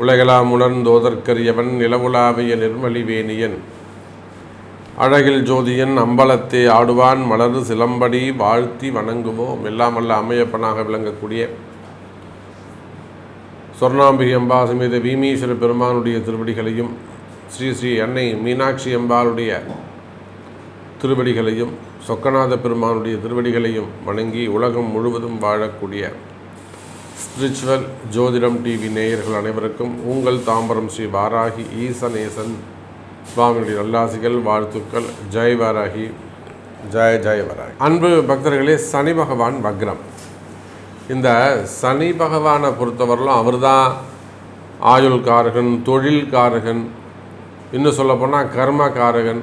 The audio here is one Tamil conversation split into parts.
உலகெலாம் உணர்ந்தோதற்கரியவன் நிலவுலாவிய நிர்மலிவேணியன். அழகில் ஜோதியன் அம்பலத்தை ஆடுவான் மலர் சிலம்படி வாழ்த்தி வணங்குவோம். எல்லாம் அல்ல விளங்கக்கூடிய சொர்ணாம்பிகை அம்பா சமேத வீமீஸ்வர பெருமானுடைய திருவடிகளையும் ஸ்ரீ ஸ்ரீ அன்னை மீனாட்சி அம்பாளுடைய திருவடிகளையும் சொக்கநாத பெருமானுடைய திருவடிகளையும் வணங்கி உலகம் முழுவதும் வாழக்கூடிய ஸ்பிரிச்சுவல் ஜோதிடம் டிவி நேயர்கள் அனைவருக்கும் உங்கள் தாம்பரம் ஸ்ரீ வாராகி ஈசநேசன் சுவாமியுடைய நல்லாசிகள் வாழ்த்துக்கள். ஜெய் வாராகி. ஜெய ஜெய வராகி. அன்பு பக்தர்களே சனி பகவான் வக்ரம். இந்த சனி பகவானை பொறுத்தவரையிலும் அவர் தான் ஆயுள்காரகன் தொழில்காரகன் இன்னும் சொல்லப்போனால் கர்மகாரகன்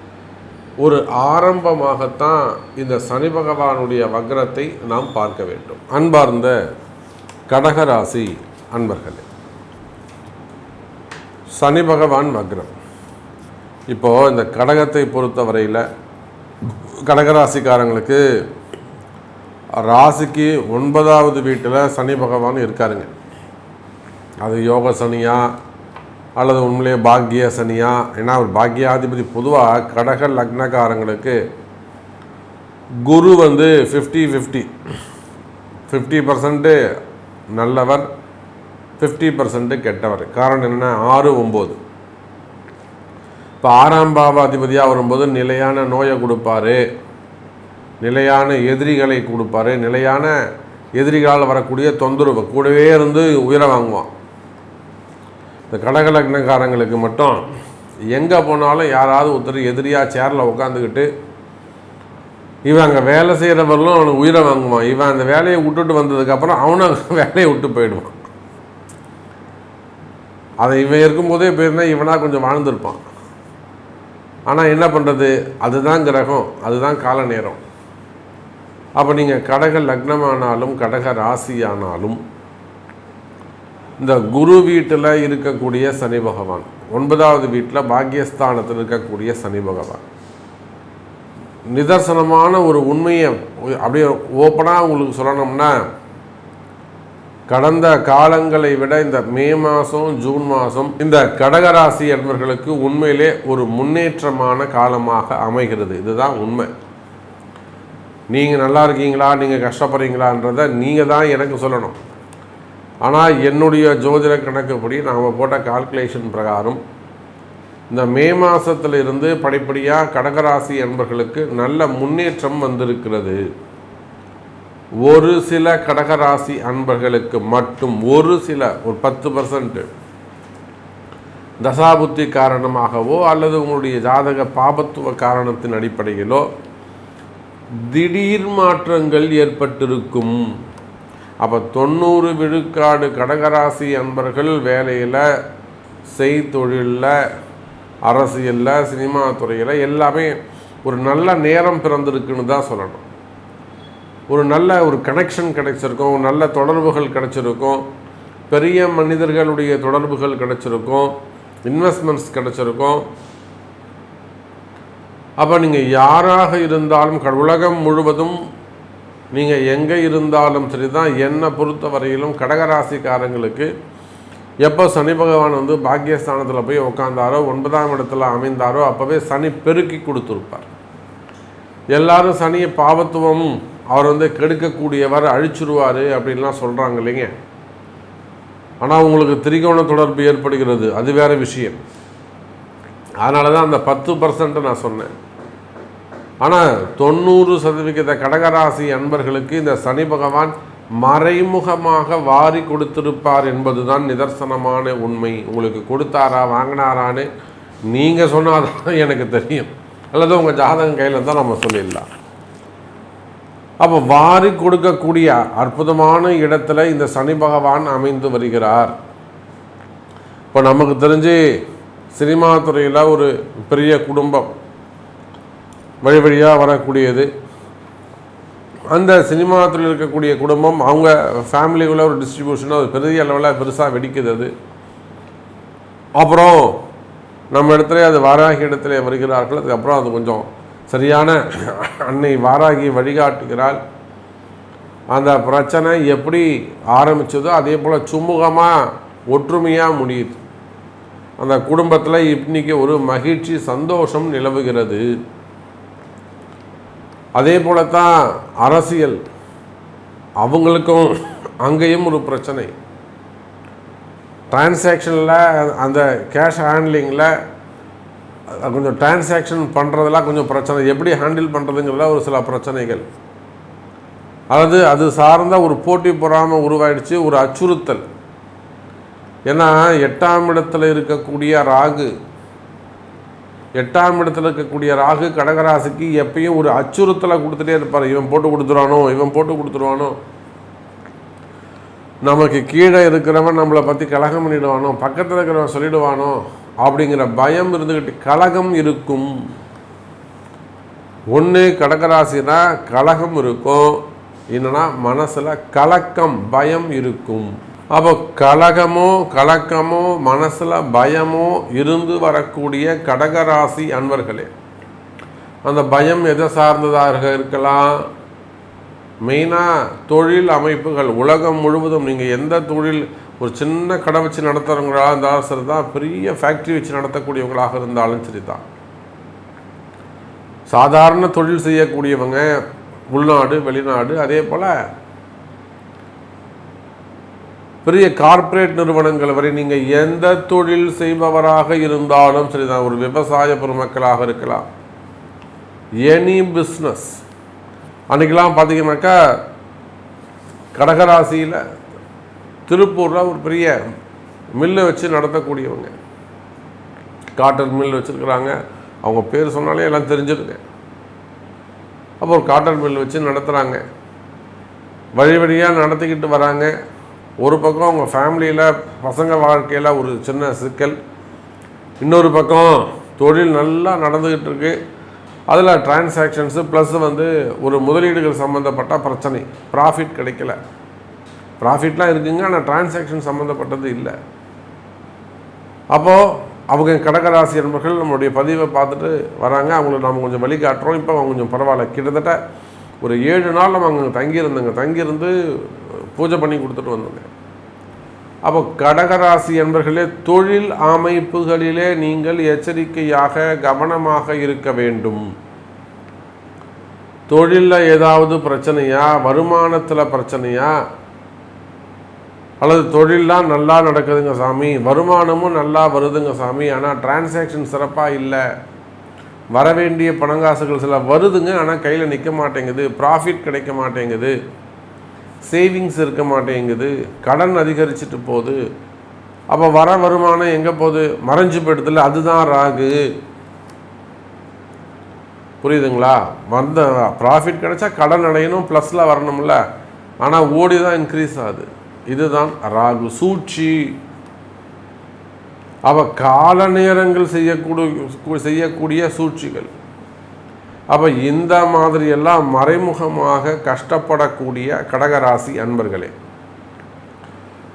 ஒரு ஆரம்பமாகத்தான் இந்த சனி பகவானுடைய வக்ரத்தை நாம் பார்க்க வேண்டும். அன்பார்ந்த கடகராசி அன்பர்களே சனி பகவான் வக்ரம். இப்போது இந்த கடகத்தை பொறுத்தவரையில் கடகராசிக்காரங்களுக்கு ராசிக்கு ஒன்பதாவது வீட்டில் சனி பகவான் இருக்காருங்க. அது யோக சனியாக அல்லது உண்மையிலேயே பாக்கிய சனியா? ஏன்னா அவர் பாக்கியாதிபதி பொதுவாக கடக லக்னக்காரங்களுக்கு குரு வந்து ஃபிஃப்டி ஃபிஃப்டி ஃபிஃப்டி பர்சன்ட்டு நல்லவர் ஃபிஃப்டி பர்சன்ட்டு கெட்டவர். காரணம் என்ன ஆறு ஒம்பது. இப்போ ஆறாம் பாவாதிபதியாக வரும்போது நிலையான நோயை கொடுப்பாரு. நிலையான எதிரிகளை கொடுப்பாரு. நிலையான எதிரிகளால் வரக்கூடிய தொந்தரவு. கூடவே இருந்து உயிரை வாங்குவான். இந்த கடகலக்னக்காரங்களுக்கு மட்டும் எங்கே போனாலும் யாராவது ஒருத்தர் எதிரியாக சேரில் உட்காந்துக்கிட்டு இவன் அங்கே வேலை செய்கிறவர்களும் அவனுக்கு உயிரை வாங்குவான். இவன் அந்த வேலையை விட்டுட்டு வந்ததுக்கப்புறம் அவனும் அங்கே வேலையை விட்டு போயிடுவான். அதை இவன் இருக்கும்போதே போயிருந்தா இவனாக கொஞ்சம் வாழ்ந்திருப்பான். ஆனால் என்ன பண்ணுறது அதுதான் கிரகம் அதுதான் கால நேரம் அப்போ நீங்கள் கடக லக்னமானாலும் கடக ராசியானாலும் இந்த குரு வீட்டில் இருக்கக்கூடிய சனி பகவான். ஒன்பதாவது வீட்டில் பாக்கியஸ்தானத்தில் இருக்கக்கூடிய சனி பகவான். நிதர்சனமான ஒரு உண்மையை அப்படியே ஓப்பனாக உங்களுக்கு சொல்லணும்னா கடந்த காலங்களை விட இந்த மே மாதம் ஜூன் மாதம் இந்த கடகராசி என்பவர்களுக்கு உண்மையிலே ஒரு முன்னேற்றமான காலமாக அமைகிறது. இதுதான் உண்மை. நீங்கள் நல்லா இருக்கீங்களா? நீங்கள் கஷ்டப்படுறீங்களான்றதை நீங்கள் தான் எனக்கு சொல்லணும். ஆனால் என்னுடைய ஜோதிட கணக்குப்படி நாம் போட்ட கால்குலேஷன் பிரகாரம் இந்த மே மாதத்திலிருந்து படிப்படியாக கடகராசி என்பர்களுக்கு நல்ல முன்னேற்றம் வந்திருக்கிறது. ஒரு சில கடகராசி அன்பர்களுக்கு மட்டும் ஒரு சில ஒரு பத்து பர்சன்ட் தசாபுத்தி காரணமாகவோ அல்லது உங்களுடைய ஜாதக பாபத்துவ காரணத்தின் அடிப்படையிலோ திடீர் மாற்றங்கள் ஏற்பட்டிருக்கும். அப்போ தொண்ணூறு விழுக்காடு கடகராசி அன்பர்கள் வேலையில் செய்தொழிலில் அரசியலில் சினிமா துறையில் எல்லாமே ஒரு நல்ல நேரம் பிறந்திருக்குன்னு தான் சொல்லணும். ஒரு நல்ல ஒரு கனெக்ஷன் கிடைச்சிருக்கும் ஒரு நல்ல தொடர்புகள் கிடைச்சிருக்கும் பெரிய மனிதர்களுடைய தொடர்புகள் கிடைச்சிருக்கும் இன்வெஸ்ட்மெண்ட்ஸ் கிடைச்சிருக்கும். அப்போ நீங்கள் யாராக இருந்தாலும் க- உலகம் முழுவதும் நீங்கள் எங்கே இருந்தாலும் சரி தான் என்னை பொறுத்த வரையிலும் கடகராசிக்காரங்களுக்கு எப்போ சனி பகவான் வந்து பாக்கியஸ்தானத்தில் போய் உட்காந்தாரோ ஒன்பதாம் இடத்துல அமைந்தாரோ அப்போவே சனி பெருக்கி கொடுத்துருப்பார். எல்லாரும் சனியை பாவத்துவம் அவர் வந்து கெடுக்கக்கூடியவர் அழிச்சிருவார் அப்படின்லாம் சொல்கிறாங்க இல்லைங்க. ஆனால் உங்களுக்கு திரிகோண தொடர்பு ஏற்படுகிறது. அது வேற விஷயம். அதனால தான் அந்த பத்து பர்சன்ட்டை நான் சொன்னேன். ஆனால் தொண்ணூறு சதவிகித கடகராசி அன்பர்களுக்கு இந்த சனி பகவான் மறைமுகமாக வாரி கொடுத்திருப்பார் என்பதுதான் நிதர்சனமான உண்மை. உங்களுக்கு கொடுத்தாரா வாங்கினாரான்னு நீங்கள் சொன்னாதான் எனக்கு தெரியும். அல்லது உங்கள் ஜாதகம் கையில் தான் நம்ம சொல்லிடலாம். அப்போ வாரி கொடுக்கக்கூடிய அற்புதமான இடத்துல இந்த சனி பகவான் அமைந்து வருகிறார். இப்போ நமக்கு தெரிஞ்சு சினிமா துறையில் ஒரு பெரிய குடும்பம். வழி வழியாக வரக்கூடியது. அந்த சினிமா துறையில் இருக்கக்கூடிய குடும்பம் அவங்க ஃபேமிலிக்குள்ள ஒரு டிஸ்ட்ரிபியூஷன் அது பெரிய அளவில் பெருசாக வெடிக்குது அது. அப்புறம் நம்ம இடத்துல அது வாராகி இடத்துல வருகிறார்கள். அதுக்கப்புறம் அது கொஞ்சம் சரியான அன்னை வாராகி வழிகாட்டுகிறாள். அந்த பிரச்சனை எப்படி ஆரம்பிச்சதோ அதே போல் சுமூகமாக ஒற்றுமையாக முடியுது. அந்த குடும்பத்தில் இன்றைக்கி ஒரு மகிழ்ச்சி சந்தோஷம் நிலவுகிறது. அதே போல தான் அரசியல். அவங்களுக்கும் அங்கேயும் ஒரு பிரச்சனை. டிரான்சாக்ஷனில் அந்த கேஷ் ஹேண்ட்லிங்கில் கொஞ்சம் டிரான்சாக்ஷன் பண்ணுறதெல்லாம் கொஞ்சம் பிரச்சனை. எப்படி ஹேண்டில் பண்ணுறதுங்கிறத ஒரு சில பிரச்சனைகள். அதாவது அது சார்ந்த ஒரு போட்டி பொறாமல் உருவாயிடுச்சு ஒரு அச்சுறுத்தல். ஏன்னா எட்டாம் இடத்துல இருக்கக்கூடிய ராகு எட்டாம் இடத்துல இருக்கக்கூடிய ராகு கடகராசிக்கு எப்பயும் ஒரு அச்சுறுத்தலை கொடுத்துட்டே இருப்பார். இவன் போட்டு கொடுத்துருவானோ இவன் போட்டு கொடுத்துருவானோ. நமக்கு கீழே இருக்கிறவன் நம்மளை பற்றி கலகம் பண்ணிடுவானோ பக்கத்தில் இருக்கிறவன் சொல்லிடுவானோ அப்படிங்கிற பயம் இருந்துக்கிட்டு கலகம் இருக்கும். ஒன்று கடகராசினா கலகம் இருக்கும். என்னன்னா மனசில் கலக்கம் பயம் இருக்கும். அப்போ கலகமோ கலக்கமோ மனசில் பயமோ இருந்து வரக்கூடிய கடகராசி அன்பர்களே அந்த பயம் எதை சார்ந்ததாக இருக்கலாம்? மெயினாக தொழில் அமைப்புகள் உலகம் முழுவதும் நீங்கள் எந்த தொழில் ஒரு சின்ன கடை வச்சு நடத்துகிறவங்களாக இருந்தாலும் சரி தான் பெரிய ஃபேக்ட்ரி வச்சு நடத்தக்கூடியவங்களாக இருந்தாலும் சரி தான். சாதாரண தொழில் செய்யக்கூடியவங்க உள்நாடு வெளிநாடு அதே போல் பெரிய கார்ப்பரேட் நிறுவனங்கள் வரை நீங்கள் எந்த தொழில் செய்பவராக இருந்தாலும் சரிதான் ஒரு விவசாய பெருமக்களாக இருக்கலாம். எனி பிஸ்னஸ் அன்றைக்கெலாம் பார்த்தீங்கன்னாக்கா கடகராசியில் திருப்பூரில் ஒரு பெரிய மில்லு வச்சு நடத்தக்கூடியவங்க. காட்டன் மில் வச்சுருக்குறாங்க. அவங்க பேர் சொன்னாலே எல்லாம் தெரிஞ்சிருங்க. அப்போ ஒரு காட்டன் மில் வச்சு நடத்துகிறாங்க வழி வழியாக நடத்திக்கிட்டு வராங்க. ஒரு பக்கம் அவங்க ஃபேமிலியில் பசங்க வாழ்க்கையில் ஒரு சின்ன சிக்கல். இன்னொரு பக்கம் தொழில் நல்லா நடந்துக்கிட்டு இருக்கு. அதில் டிரான்சாக்ஷன்ஸு ப்ளஸ் வந்து ஒரு முதலீடுகள் சம்மந்தப்பட்ட பிரச்சனை. ப்ராஃபிட் கிடைக்கல. ப்ராஃபிட்லாம் இருக்குங்க ஆனால் டிரான்சாக்ஷன் சம்மந்தப்பட்டது இல்லை. அப்போது அவங்க கடகராசி என்பர்கள் நம்மளுடைய பதிவை பார்த்துட்டு வராங்க. அவங்களுக்கு நாம் கொஞ்சம் வழிகாட்டுறோம். இப்போ அவங்க கொஞ்சம் பரவாயில்ல. கிட்டத்தட்ட ஒரு ஏழு நாள் நம்ம அங்கே தங்கியிருந்தோங்க. தங்கியிருந்து பூஜை பண்ணி கொடுத்துட்டு வந்தோங்க. அப்போ கடகராசி என்பர்களே தொழில் அமைப்புகளிலே நீங்கள் எச்சரிக்கையாக கவனமாக இருக்க வேண்டும். தொழிலில் ஏதாவது பிரச்சனையா? வருமானத்தில் பிரச்சனையா? அல்லது தொழிலெலாம் நல்லா நடக்குதுங்க சாமி? வருமானமும் நல்லா வருதுங்க சாமி. ஆனால் டிரான்சாக்ஷன் சிறப்பாக இல்லை. வர வேண்டிய பணங்காசுகள் சில வருதுங்க. ஆனால் கையில் நிற்க மாட்டேங்குது. ப்ராஃபிட் கிடைக்க மாட்டேங்குது. சேவிங்ஸ் இருக்க மாட்டேங்குது கடன் அதிகரிச்சுட்டு போகுது. அப்போ வர வருமானம் எங்கே போகுது? மறைஞ்சு போயிடுதுல அதுதான் ராகு. புரியுதுங்களா? வந்த ப்ராஃபிட் கிடைச்சா கடன் அடையணும் ப்ளஸில் வரணும்ல. ஆனால் ஓடி தான் இன்க்ரீஸ் ஆகுது. இதுதான் ராகு சூழ்ச்சி. அவ கால நேரங்கள் செய்யக்கூடிய செய்யக்கூடிய சூழ்ச்சிகள். அப்போ இந்த மாதிரியெல்லாம் மறைமுகமாக கஷ்டப்படக்கூடிய கடகராசி அன்பர்களே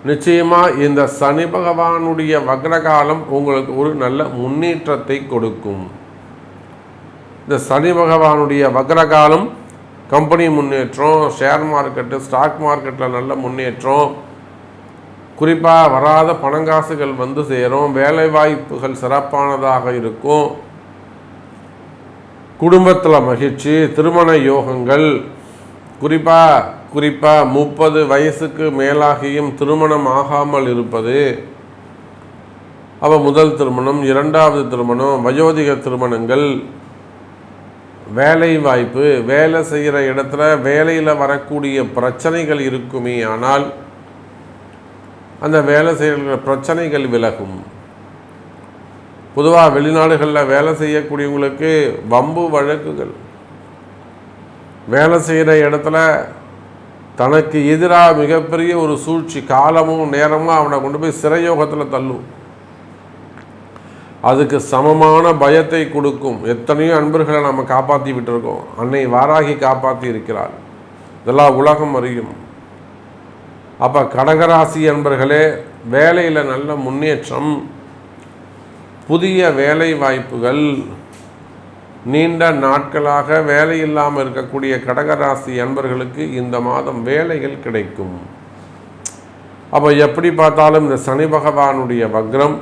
நிச்சயமாக இந்த சனி பகவானுடைய வக்ரகாலம் உங்களுக்கு ஒரு நல்ல முன்னேற்றத்தை கொடுக்கும். இந்த சனி பகவானுடைய வக்ரகாலம் கம்பெனி முன்னேற்றம் ஷேர் மார்க்கெட்டு ஸ்டாக் மார்க்கெட்டில் நல்ல முன்னேற்றம் குறிப்பாக வராத பணங்காசுகள் வந்து சேரும் வேலைவாய்ப்புகள் சிறப்பானதாக இருக்கும். குடும்பத்தில் மகிழ்ச்சி திருமண யோகங்கள் குறிப்பாக குறிப்பாக முப்பது வயசுக்கு மேலாகியும் திருமணம் ஆகாமல் இருப்பது அவள் முதல் திருமணம் இரண்டாவது திருமணம் வயோதிக திருமணங்கள் வேலை வாய்ப்பு வேலை செய்கிற இடத்துல வேலையில் வரக்கூடிய பிரச்சனைகள் இருக்குமே ஆனால் அந்த வேலை செய்கிற பிரச்சனைகள் விலகும். பொதுவாக வெளிநாடுகளில் வேலை செய்யக்கூடியவங்களுக்கு வம்பு வழக்குகள். வேலை செய்கிற இடத்துல தனக்கு எதிராக மிகப்பெரிய ஒரு சூழ்ச்சி காலமும் நேரமும் அவனை கொண்டு போய் சிறையோகத்தில் தள்ளும். அதுக்கு சமமான பயத்தை கொடுக்கும். எத்தனையோ அன்பர்களை நம்ம காப்பாற்றி விட்டுருக்கோம். அன்னை வாராகி காப்பாற்றி இருக்கிறார் இதெல்லாம் உலகம் அறியும். அப்போ கடகராசி அன்பர்களே வேலையில் நல்ல முன்னேற்றம் புதிய வேலை வாய்ப்புகள் நீண்ட நாட்களாக வேலை இல்லாமல் இருக்கக்கூடிய கடகராசி அன்பர்களுக்கு இந்த மாதம் வேலைகள் கிடைக்கும். அப்போ எப்படி பார்த்தாலும் இந்த சனி பகவானுடைய வக்ரம்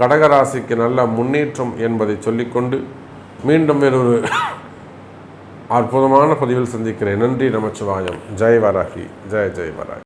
கடகராசிக்கு நல்ல முன்னேற்றம் என்பதை சொல்லிக்கொண்டு மீண்டும் வேறொரு அற்புதமான பதிவில் சந்திக்கிறேன். நன்றி நமச்சிவாயம். ஜெய் வராகி. ஜெய ஜெய் வராகி.